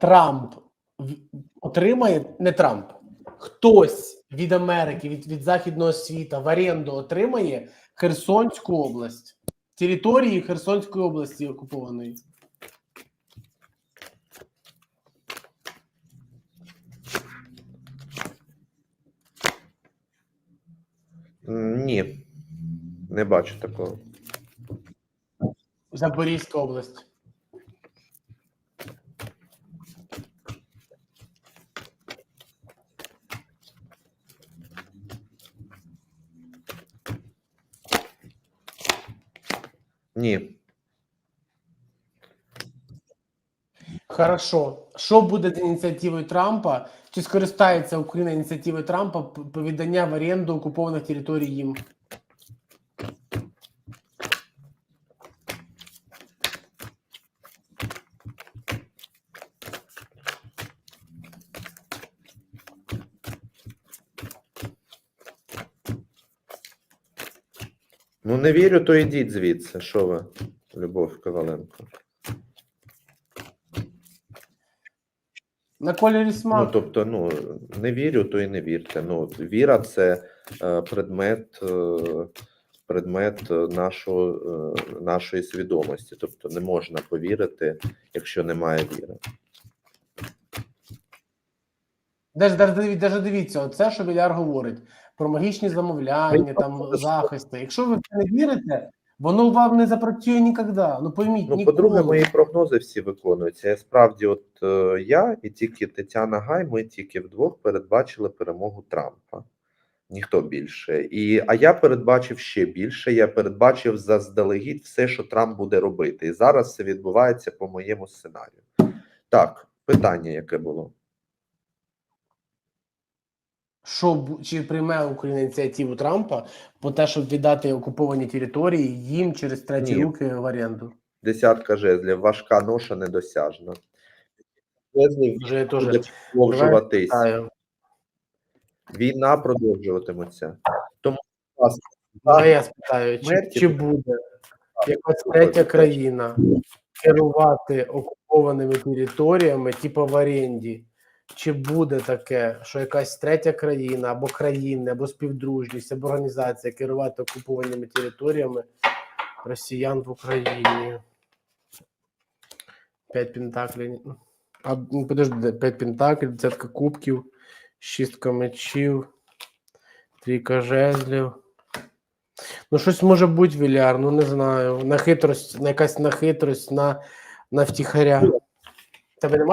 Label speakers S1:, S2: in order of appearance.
S1: Трамп отримає, не Трамп, хтось від Америки, від, від Західного світу в оренду отримає Херсонську область, території Херсонської області окупованої.
S2: Ні, не бачу такого.
S1: Запорізька область.
S2: Ні.
S1: Хорошо. Що буде з ініціативою Трампа? Чи скористається Україна ініціативою Трампа по в оренду окупованих територій їм?
S2: Ну не вірю, то йдіть звідси. Що ви, Любов Коваленко?
S1: На кольорі
S2: Ну, тобто, ну не вірю, то і не вірте. Ну, віра це е, предмет, е, предмет е, нашого, е, нашої свідомості. Тобто не можна повірити, якщо немає віри.
S1: Даже, даже, диві- даже дивіться, оце, що Біляр говорить про магічні замовляння,
S2: Ну,
S1: там захисти. Якщо ви в це не вірите, воно вам не запрацює ніколи. Ну пойміть,
S2: Ну, по-друге, мої прогнози всі виконуються. Я справді, от е, я і тільки Тетяна Гай, ми тільки вдвох передбачили перемогу Трампа. Ніхто більше. І, а я передбачив ще більше. Я передбачив заздалегідь все, що Трамп буде робити. І зараз це відбувається по моєму сценарію. Так, питання, яке було.
S1: Що чи прийме Україна ініціативу Трампа по те, щоб віддати окуповані території їм через треті
S2: Ні.
S1: руки в оренду?
S2: Десятка жезлів, важка ноша недосяжна. Жезлів
S1: Вже теж
S2: продовжуватись. Війна продовжуватиметься. Тому будь
S1: я спитаю, чи, чи буде якась третя країна керувати окупованими територіями, типу в оренді? Чи буде таке, що якась третя країна або країни, або співдружність, або організація керувати окупованими територіями росіян в Україні? П'ять пентаклів. А, ну, подожди, п'ять пентаклів, десятка кубків, шістка мечів, трійка жезлів. Ну, щось може бути, Віляр, ну не знаю. На хитрость, на якась на хитрость, на, на втіхаря. Тебе немає?